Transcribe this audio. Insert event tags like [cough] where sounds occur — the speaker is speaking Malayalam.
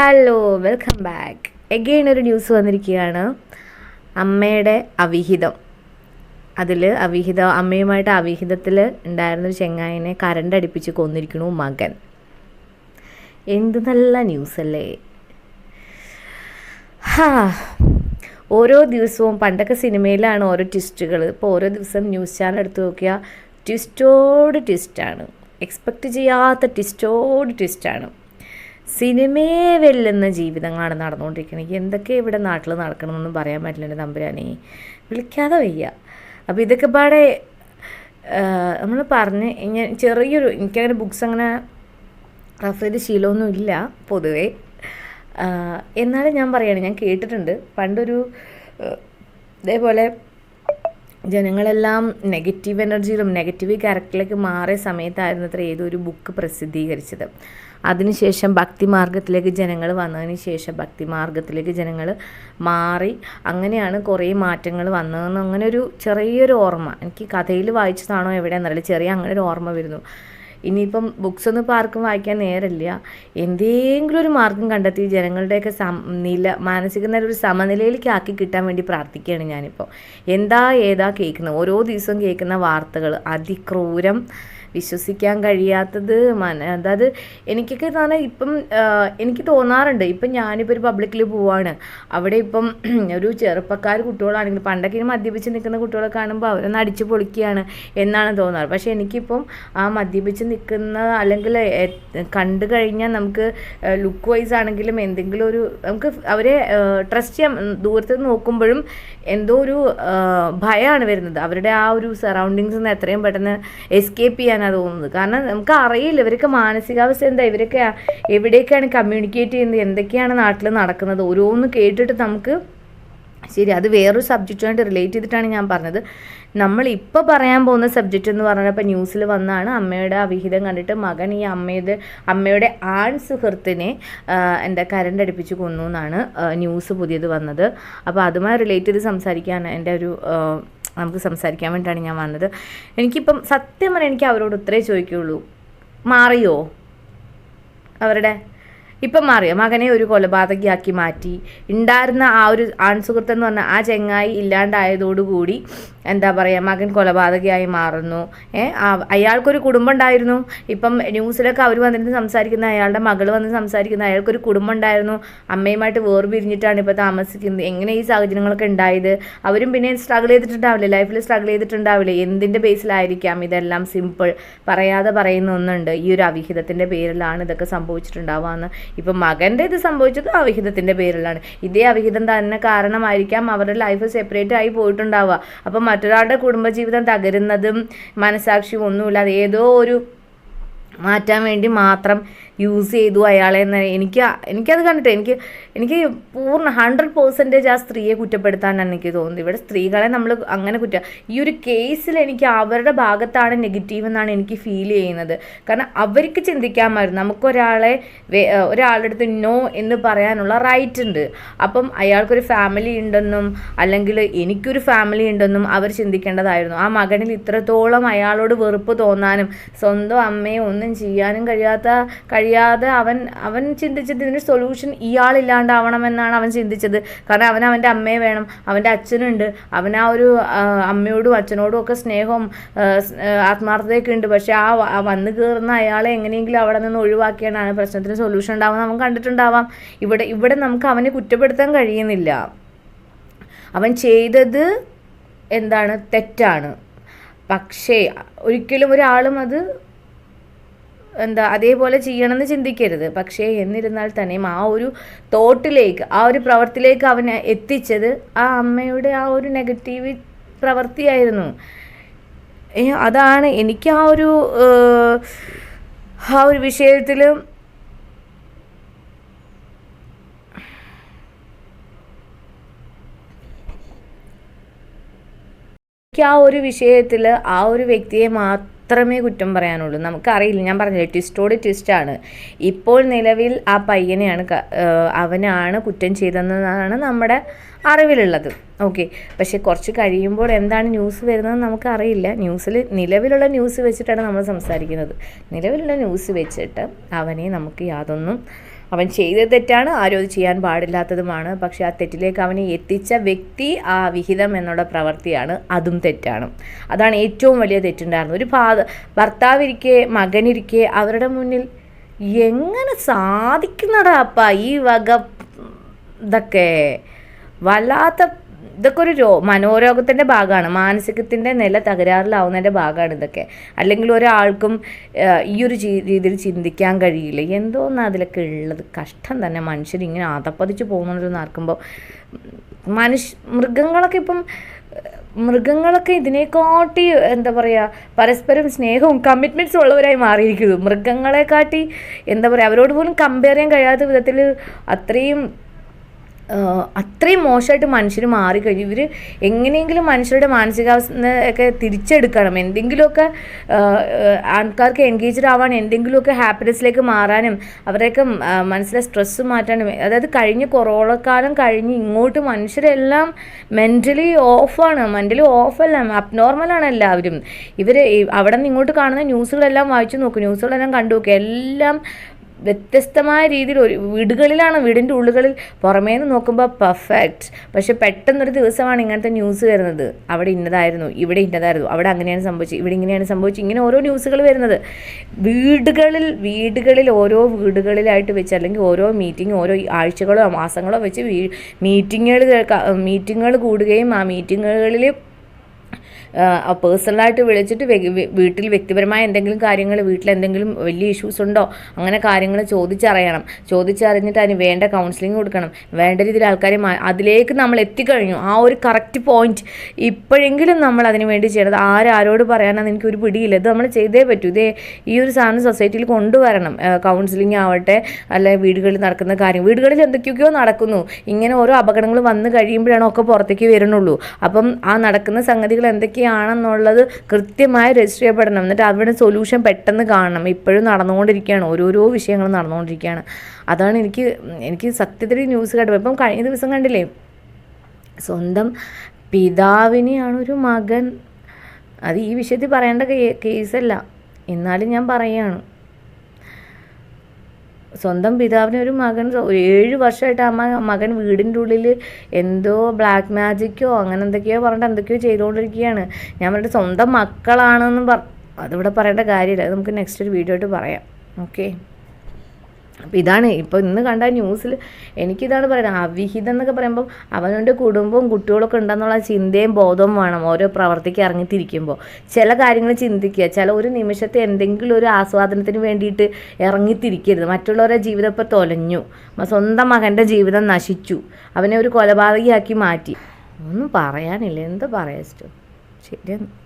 ഹലോ വെൽക്കം ബാക്ക് എഗെയിൻ ഒരു ന്യൂസ് വന്നിരിക്കുകയാണ്. അമ്മയുടെ അവിഹിതം. അതിൽ അവിഹിത അമ്മയുമായിട്ട് അവിഹിതത്തിൽ ഉണ്ടായിരുന്നൊരു ചെങ്ങായനെ കരണ്ട് അടിപ്പിച്ച് കൊന്നിരിക്കണു മകൻ. എന്ത് നല്ല ന്യൂസ് അല്ലേ? ഹാ. ഓരോ ദിവസവും പണ്ടൊക്കെ സിനിമയിലാണ് ഓരോ ട്വിസ്റ്റുകൾ ഇപ്പോൾ ഓരോ ദിവസം ന്യൂസ് ചാനൽ എടുത്ത് നോക്കിയാൽ ട്വിസ്റ്റോട് ട്വിസ്റ്റാണ് എക്സ്പെക്റ്റ് ചെയ്യാത്ത ട്വിസ്റ്റോട് ട്വിസ്റ്റാണ് സിനിമയെ വെല്ലുന്ന ജീവിതങ്ങളാണ് നടന്നുകൊണ്ടിരിക്കുന്നത്. എന്തൊക്കെ ഇവിടെ നാട്ടിൽ നടക്കണമെന്നൊന്നും പറയാൻ പറ്റില്ല എന്റെ തമ്പുരാനെ. വിളിക്കാതെ വയ്യ. അപ്പോൾ ഇതൊക്കെ പാടെ നമ്മൾ പറഞ്ഞ് ഇങ്ങനെ ചെറിയൊരു എനിക്കങ്ങനെ ബുക്സ് അങ്ങനെ റഫർ ചെയ്ത് ശീലമൊന്നും ഇല്ല പൊതുവേ. എന്നാലും ഞാൻ പറയുകയാണ് ഞാൻ കേട്ടിട്ടുണ്ട്. പണ്ടൊരു ഇതേപോലെ ജനങ്ങളെല്ലാം നെഗറ്റീവ് എനർജിയിലും നെഗറ്റീവ് ക്യാരക്ടറിലേക്ക് മാറിയ സമയത്തായിരുന്നു അത്ര ഏതൊരു ബുക്ക് പ്രസിദ്ധീകരിച്ചത്. അതിനുശേഷം ഭക്തിമാർഗത്തിലേക്ക് ജനങ്ങൾ വന്നതിന് ശേഷം ഭക്തിമാർഗത്തിലേക്ക് ജനങ്ങൾ മാറി. അങ്ങനെയാണ് കുറേ മാറ്റങ്ങൾ വന്നതെന്ന് അങ്ങനെ ഒരു ചെറിയൊരു ഓർമ്മ. എനിക്ക് കഥയിൽ വായിച്ചതാണോ എവിടെ എവിടെയെന്നറിയില്ല ചെറിയ അങ്ങനെ ഒരു ഓർമ്മ വരുന്നു. ഇനിയിപ്പം ബുക്സ് ഒന്നും ഇപ്പോൾ ആർക്കും വായിക്കാൻ നേരമില്ല. എന്തെങ്കിലും ഒരു മാർഗം കണ്ടെത്തി ജനങ്ങളുടെയൊക്കെ സം നില മാനസിക നില ഒരു സമനിലയിലേക്ക് ആക്കി കിട്ടാൻ വേണ്ടി പ്രാർത്ഥിക്കുകയാണ് ഞാനിപ്പോൾ. എന്താ ഏതാ കേൾക്കുന്നത്? ഓരോ ദിവസവും കേൾക്കുന്ന വാർത്തകൾ. അതിക്രൂരം വിശ്വസിക്കാൻ കഴിയാത്തത് മന അതായത് എനിക്കൊക്കെ പറഞ്ഞാൽ ഇപ്പം എനിക്ക് തോന്നാറുണ്ട്. ഇപ്പം ഞാനിപ്പോൾ ഒരു പബ്ലിക്കിൽ പോവാണ്. അവിടെ ഇപ്പം [clears throat] ഒരു ചെറുപ്പക്കാർ കുട്ടികളാണെങ്കിൽ പണ്ടൊക്കെ മദ്യപിച്ച് നിൽക്കുന്ന കുട്ടികളെ കാണുമ്പോൾ അവരൊന്ന് അടിച്ച് പൊളിക്കുകയാണ് എന്നാണ് തോന്നാറ്. പക്ഷേ എനിക്കിപ്പം ആ മദ്യപിച്ച് നിൽക്കുന്ന അല്ലെങ്കിൽ കണ്ടു കഴിഞ്ഞാൽ നമുക്ക് ലുക്ക് വൈസ് ആണെങ്കിലും എന്തെങ്കിലും ഒരു നമുക്ക് അവരെ ട്രസ്റ്റ് ചെയ്യാൻ ദൂരത്ത് നോക്കുമ്പോഴും എന്തോ ഒരു ഭയമാണ് വരുന്നത്. അവരുടെ ആ ഒരു സറൗണ്ടിങ്സിൽ നിന്ന് എത്രയും പെട്ടെന്ന് എസ്കേപ്പ് ചെയ്യാനാണ് തോന്നുന്നത്. കാരണം നമുക്ക് അറിയില്ല ഇവരൊക്കെ മാനസികാവസ്ഥ എന്താ ഇവരൊക്കെ എവിടേക്കാണ് കമ്മ്യൂണിക്കേറ്റ് ചെയ്യുന്നത് എന്തൊക്കെയാണ് നാട്ടിൽ നടക്കുന്നത് ഓരോന്ന് കേട്ടിട്ട് നമുക്ക് ശരി അത് വേറൊരു സബ്ജക്റ്റുമായിട്ട് റിലേറ്റ് ചെയ്തിട്ടാണ് ഞാൻ പറഞ്ഞത്. നമ്മൾ ഇപ്പോൾ പറയാൻ പോകുന്ന സബ്ജക്റ്റ് എന്ന് പറഞ്ഞപ്പോൾ ന്യൂസിൽ വന്നാണ് അമ്മയുടെ അവിഹിതം കണ്ടിട്ട് മകൻ ഈ അമ്മയുടെ അമ്മയുടെ ആൺ സുഹൃത്തിനെ എന്താ കരണ്ട് അടുപ്പിച്ച് കൊന്നു എന്നാണ് ന്യൂസ് പുതിയത് വന്നത്. അപ്പോൾ അതുമായി റിലേറ്റ് ചെയ്ത് സംസാരിക്കാൻ എന്റെ ഒരു നമുക്ക് സംസാരിക്കാൻ വേണ്ടിയിട്ടാണ് ഞാൻ വന്നത്. എനിക്കിപ്പം സത്യം പറഞ്ഞാൽ എനിക്ക് അവരോട് ഉത്തരേ ചോദിക്കുകയുള്ളൂ മാറിയോ? അവരുടെ? ഇപ്പം മാറിയോ? മകനെ ഒരു കൊലപാതകയാക്കി മാറ്റി. ഉണ്ടായിരുന്ന ആ ഒരു ആൺസുഹൃത്തെന്ന് പറഞ്ഞാൽ ആ ചെങ്ങായി ഇല്ലാണ്ടായതോടുകൂടി എന്താ പറയുക മകൻ കൊലപാതകയായി മാറുന്നു. അയാൾക്കൊരു കുടുംബം ഉണ്ടായിരുന്നു ഇപ്പം ന്യൂസിലൊക്കെ അവർ വന്നിട്ട് സംസാരിക്കുന്ന അയാളുടെ മകൾ വന്ന് സംസാരിക്കുന്ന അയാൾക്കൊരു കുടുംബം ഉണ്ടായിരുന്നു അമ്മയുമായിട്ട് വേർപിരിഞ്ഞിട്ടാണ് ഇപ്പോൾ താമസിക്കുന്നത്. എങ്ങനെ ഈ സാഹചര്യങ്ങളൊക്കെ ഉണ്ടായത്? അവരും പിന്നെ സ്ട്രഗിൾ ചെയ്തിട്ടുണ്ടാവില്ലേ? ലൈഫിൽ സ്ട്രഗിൾ ചെയ്തിട്ടുണ്ടാവില്ലേ? എന്തിന്റെ ബേസിലായിരിക്കാം ഇതെല്ലാം സിമ്പിൾ പറയാതെ പറയുന്ന ഒന്നുണ്ട്. ഈ ഒരു അവിഹിതത്തിന്റെ പേരിലാണ് ഇതൊക്കെ സംഭവിച്ചിട്ടുണ്ടാവുക എന്ന്. ഇപ്പം മകന്റെ ഇത് സംഭവിച്ചത് അവിഹിതത്തിന്റെ പേരിലാണ്. ഇതേ അവിഹിതം തന്നെ കാരണമായിരിക്കാം അവരുടെ ലൈഫ് സെപ്പറേറ്റ് ആയി പോയിട്ടുണ്ടാവുക. അപ്പം മറ്റൊരാളുടെ കുടുംബജീവിതം തകരുന്നതും മനസാക്ഷിയും ഒന്നുമില്ലാതെ ഏതോ ഒരു മാറ്റാൻ വേണ്ടി മാത്രം യൂസ് ചെയ്തു അയാളെ എന്ന് എനിക്ക് എനിക്കത് കണ്ടിട്ട് എനിക്ക് എനിക്ക് പൂർണ ഹൺഡ്രഡ് പേഴ്സന്റേജ് ആ സ്ത്രീയെ കുറ്റപ്പെടുത്താനാണ് എനിക്ക് തോന്നുന്നത്. ഇവിടെ സ്ത്രീകളെ നമ്മൾ അങ്ങനെ കുറ്റ ഈ ഒരു കേസിൽ എനിക്ക് അവരുടെ ഭാഗത്താണ് നെഗറ്റീവ് എന്നാണ് എനിക്ക് ഫീൽ ചെയ്യുന്നത്. കാരണം അവർക്ക് ചിന്തിക്കാമായിരുന്നു നമുക്കൊരാളെ ഒരാളുടെ അടുത്ത് നോ എന്ന് പറയാനുള്ള റൈറ്റ് ഉണ്ട്. അപ്പം അയാൾക്കൊരു ഫാമിലി ഉണ്ടെന്നും അല്ലെങ്കിൽ എനിക്കൊരു ഫാമിലി ഉണ്ടെന്നും അവർ ചിന്തിക്കേണ്ടതായിരുന്നു. ആ മകനിൽ ഇത്രത്തോളം അയാളോട് വെറുപ്പ് തോന്നാനും സ്വന്തം അമ്മയെ ഒന്നും ചെയ്യാനും കഴിയാത്ത കഴിയാതെ അവൻ അവൻ ചിന്തിച്ചത് ഇതിന് സൊല്യൂഷൻ ഇയാളില്ലാണ്ടാവണമെന്നാണ് അവൻ ചിന്തിച്ചത്. കാരണം അവൻ അവന്റെ അമ്മയെ വേണം അവന്റെ അച്ഛനുണ്ട്. അവൻ ആ ഒരു അമ്മയോടും അച്ഛനോടും ഒക്കെ സ്നേഹവും ആത്മാർത്ഥതയൊക്കെ ഉണ്ട്. പക്ഷേ ആ വന്ന് കയറുന്ന അയാളെ എങ്ങനെയെങ്കിലും അവിടെ നിന്ന് ഒഴിവാക്കിയാണ് പ്രശ്നത്തിന് സൊല്യൂഷൻ ഉണ്ടാവുന്നത്. അവൻ കണ്ടിട്ടുണ്ടാവാം. ഇവിടെ ഇവിടെ നമുക്ക് അവനെ കുറ്റപ്പെടുത്താൻ കഴിയുന്നില്ല. അവൻ ചെയ്തത് എന്താണ്? തെറ്റാണ്. പക്ഷേ ഒരിക്കലും ഒരാളും അത് എന്താ അതേപോലെ ചെയ്യണമെന്ന് ചിന്തിക്കരുത്. പക്ഷേ എന്നിരുന്നാൽ തന്നെയും ആ ഒരു തോട്ടിലേക്ക് ആ ഒരു പ്രവർത്തിയിലേക്ക് അവനെ എത്തിച്ചത് ആ അമ്മയുടെ ആ ഒരു നെഗറ്റീവ് പ്രവൃത്തിയായിരുന്നു അതാണ് എനിക്ക് ആ ഒരു ആ ഒരു വിഷയത്തിൽ ആ ഒരു വിഷയത്തിൽ ആ ഒരു വ്യക്തിയെ മാത്രം മാത്രമേ കുറ്റം പറയാനുള്ളൂ. നമുക്കറിയില്ല. ഞാൻ പറഞ്ഞില്ലേ ട്വിസ്റ്റോട് ട്വിസ്റ്റാണ് ഇപ്പോൾ നിലവിൽ ആ പയ്യനെയാണ് അവനാണ് കുറ്റം ചെയ്തതെന്നാണ് നമ്മുടെ അറിവിലുള്ളത്. ഓക്കെ. പക്ഷെ കുറച്ച് കഴിയുമ്പോൾ എന്താണ് ന്യൂസ് വരുന്നത് നമുക്കറിയില്ല. ന്യൂസിൽ നിലവിലുള്ള ന്യൂസ് വെച്ചിട്ടാണ് നമ്മൾ സംസാരിക്കുന്നത്. നിലവിലുള്ള ന്യൂസ് വെച്ചിട്ട് അവനെ നമുക്ക് യാതൊന്നും അവൻ ചെയ്ത തെറ്റാണ് ആരും അത് ചെയ്യാൻ പാടില്ലാത്തതുമാണ്. പക്ഷേ ആ തെറ്റിലേക്ക് അവനെ എത്തിച്ച വ്യക്തി ആ വിഹിതം എന്നുള്ള പ്രവൃത്തിയാണ് അതും തെറ്റാണ്. അതാണ് ഏറ്റവും വലിയ തെറ്റുണ്ടായിരുന്നത്. ഒരു ഭാ ഭർത്താവിരിക്കെ മകനിരിക്കെ അവരുടെ മുന്നിൽ എങ്ങനെ സാധിക്കുന്നടാ അപ്പ ഈ വക ഇതൊക്കെ? വല്ലാത്ത ഇതൊക്കെ ഒരു രോ മനോരോഗത്തിന്റെ ഭാഗമാണ്. മാനസികത്തിന്റെ നില തകരാറിലാവുന്നതിന്റെ ഭാഗമാണ് ഇതൊക്കെ. അല്ലെങ്കിൽ ഒരാൾക്കും ഈ ഒരു രീതിയിൽ ചിന്തിക്കാൻ കഴിയില്ല. എന്തോന്നാ അതിലൊക്കെ ഉള്ളത്? കഷ്ടം തന്നെ. മനുഷ്യർ ഇങ്ങനെ അതപ്പതിച്ച് പോകുന്നുണ്ടെന്ന് ആർക്കുമ്പോൾ മനുഷ്യ മൃഗങ്ങളൊക്കെ ഇപ്പം മൃഗങ്ങളൊക്കെ ഇതിനെക്കാട്ടി എന്താ പറയുക പരസ്പരം സ്നേഹവും കമ്മിറ്റ്മെന്റ്സും ഉള്ളവരായി മാറിയിരിക്കുന്നു. മൃഗങ്ങളെക്കാട്ടി എന്താ പറയുക അവരോട് പോലും കമ്പയർ ചെയ്യാൻ കഴിയാത്ത വിധത്തിൽ അത്രയും അത്രയും മോശമായിട്ട് മനുഷ്യർ മാറിക്കഴിഞ്ഞു. ഇവർ എങ്ങനെയെങ്കിലും മനുഷ്യരുടെ മാനസികാവസ്ഥ ഒക്കെ തിരിച്ചെടുക്കണം. എന്തെങ്കിലുമൊക്കെ ആൾക്കാർക്ക് എൻഗേജ്ഡ് ആവാൻ എന്തെങ്കിലുമൊക്കെ ഹാപ്പിനെസ്സിലേക്ക് മാറാനും അവരുടെയൊക്കെ മനസ്സിലെ സ്ട്രെസ്സ് മാറ്റാനും അതായത് കഴിഞ്ഞ കൊറോണ കാലം കഴിഞ്ഞ് ഇങ്ങോട്ട് മനുഷ്യരെല്ലാം മെന്റലി ഓഫാണ് മെന്റലി ഓഫല്ല അബ്നോർമലാണ് എല്ലാവരും. ഇവർ അവിടെ നിന്ന് ഇങ്ങോട്ട് കാണുന്ന ന്യൂസുകളെല്ലാം വായിച്ചു നോക്കും. ന്യൂസുകളെല്ലാം കണ്ടു നോക്കും. എല്ലാം വ്യത്യസ്തമായ രീതിയിൽ ഒരു വീടുകളിലാണ് വീടിന്റെ ഉള്ളുകളിൽ പുറമേ നിന്ന് നോക്കുമ്പോൾ പെർഫെക്റ്റ് പക്ഷെ പെട്ടെന്നൊരു ദിവസമാണ് ഇങ്ങനത്തെ ന്യൂസ് വരുന്നത്. അവിടെ ഇന്നതായിരുന്നു ഇവിടെ ഇന്നതായിരുന്നു അവിടെ അങ്ങനെയാണ് സംഭവിച്ചത് ഇവിടെ ഇങ്ങനെയാണ് സംഭവിച്ചത് ഇങ്ങനെ ഓരോ ന്യൂസുകൾ വരുന്നത്. വീടുകളിൽ വീടുകളിൽ ഓരോ വീടുകളിലായിട്ട് വെച്ച് അല്ലെങ്കിൽ ഓരോ മീറ്റിംഗ് ഓരോ ആഴ്ചകളോ മാസങ്ങളോ വെച്ച് മീറ്റിങ്ങുകൾ മീറ്റിങ്ങുകൾ കൂടുകയും ആ മീറ്റിങ്ങുകളിൽ പേഴ്സണലായിട്ട് വിളിച്ചിട്ട് വീട്ടിൽ വ്യക്തിപരമായ എന്തെങ്കിലും കാര്യങ്ങൾ വീട്ടിൽ എന്തെങ്കിലും വലിയ ഇഷ്യൂസ് ഉണ്ടോ? അങ്ങനെ കാര്യങ്ങൾ ചോദിച്ചറിയണം. ചോദിച്ചറിഞ്ഞിട്ട് അതിന് വേണ്ട കൗൺസിലിംഗ് കൊടുക്കണം. വേണ്ട രീതിയിൽ ആൾക്കാരെ അതിലേക്ക് നമ്മൾ എത്തിക്കഴിഞ്ഞു. ആ ഒരു കറക്റ്റ് പോയിന്റ് ഇപ്പോഴെങ്കിലും നമ്മൾ അതിന് വേണ്ടി ചെയ്യണത് ആരാരോട് പറയാനാണ് എനിക്ക് ഒരു പിടിയില്ല. ഇത് നമ്മൾ ചെയ്തേ പറ്റൂ. ഇതേ ഈ ഒരു സാധനം സൊസൈറ്റിയിൽ കൊണ്ടുവരണം. കൗൺസിലിംഗ് ആവട്ടെ അല്ലെ വീടുകളിൽ നടക്കുന്ന കാര്യം. വീടുകളിൽ എന്തൊക്കെയൊക്കെയോ നടക്കുന്നു. ഇങ്ങനെ ഓരോ അപകടങ്ങൾ വന്നു കഴിയുമ്പോഴാണ് ഒക്കെ പുറത്തേക്ക് വരുന്നുള്ളൂ. അപ്പം ആ നടക്കുന്ന സംഗതികൾ എന്തൊക്കെയാണെന്നുള്ളത് കൃത്യമായി രജിസ്റ്റർ ചെയ്യപ്പെടണം. എന്നിട്ട് അവിടെ സൊല്യൂഷൻ പെട്ടെന്ന് കാണണം. ഇപ്പോഴും നടന്നുകൊണ്ടിരിക്കുകയാണ്. ഓരോരോ വിഷയങ്ങൾ നടന്നുകൊണ്ടിരിക്കുകയാണ്. അതാണ് എനിക്ക് എനിക്ക് സത്യത്തിൽ ന്യൂസ് കേട്ടപ്പോൾ ഇപ്പം കഴിഞ്ഞ ദിവസം കണ്ടില്ലേ? സ്വന്തം പിതാവിനെയാണ് ഒരു മകൻ. അത് ഈ വിഷയത്തിൽ പറയേണ്ട കേസല്ല എന്നാലും ഞാൻ പറയുകയാണ് സ്വന്തം പിതാവിന് ഒരു മകൻ ഏഴ് വർഷമായിട്ട് ആ മകൻ വീടിന്റെ ഉള്ളിൽ എന്തോ ബ്ലാക്ക് മാജിക്കോ അങ്ങനെ എന്തൊക്കെയോ പറഞ്ഞിട്ട് എന്തൊക്കെയോ ചെയ്തുകൊണ്ടിരിക്കുകയാണ്. ഞാൻ പറഞ്ഞിട്ട് സ്വന്തം മക്കളാണെന്നും പറ അതിവിടെ പറയേണ്ട കാര്യമില്ല. നമുക്ക് നെക്സ്റ്റ് ഒരു വീഡിയോ ആയിട്ട് പറയാം. ഓക്കെ അപ്പം ഇതാണ് ഇപ്പോൾ ഇന്ന് കണ്ട ന്യൂസിൽ എനിക്കിതാണ് പറയുന്നത് അവിഹിതം എന്നൊക്കെ പറയുമ്പോൾ അവനവന്റെ കുടുംബവും കുട്ടികളൊക്കെ ഉണ്ടെന്നുള്ള ചിന്തയും ബോധവും വേണം ഓരോ പ്രവർത്തിക്ക് ഇറങ്ങിത്തിരിക്കുമ്പോൾ ചില കാര്യങ്ങൾ ചിന്തിക്കുക ചില ഒരു നിമിഷത്തെ എന്തെങ്കിലും ഒരു ആസ്വാദനത്തിന് വേണ്ടിയിട്ട് ഇറങ്ങിത്തിരിക്കരുത്. മറ്റുള്ളവരെ ജീവിതം ഇപ്പോൾ തൊലഞ്ഞു സ്വന്തം മകന്റെ ജീവിതം നശിച്ചു. അവനെ ഒരു കൊലപാതകയാക്കി മാറ്റി. ഒന്നും പറയാനില്ല. എന്താ പറയാ ശരിയാണ്